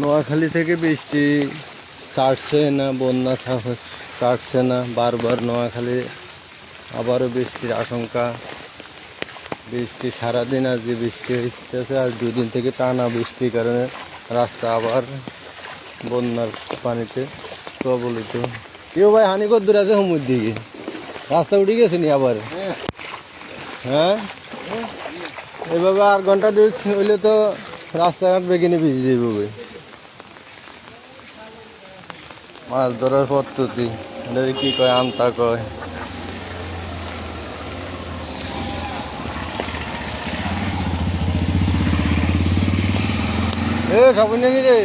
নোয়াখালী থেকে বৃষ্টি ছাড়ছে না, বন্যা ছাড়ছে না। বারবার নোয়াখালী আবারও বৃষ্টির আশঙ্কা। বৃষ্টি সারাদিন আজকে বৃষ্টি হইতেছে আর দুদিন থেকে টানা বৃষ্টির কারণে রাস্তা আবার বন্যার পানিতে প্রবলিত। কেউ ভাই হানি কর দূর আছে হুমুর দিকে? রাস্তা উঠে গেছে নি আবার? হ্যাঁ? এভাবে আর ঘণ্টা দুই হইলে তো রাস্তাঘাট বেগিনে ভিজে ভাই। মাছ ধরার পদ্ধতি এদের কি কয় আনতা কয়। এ সবাই নাকি রে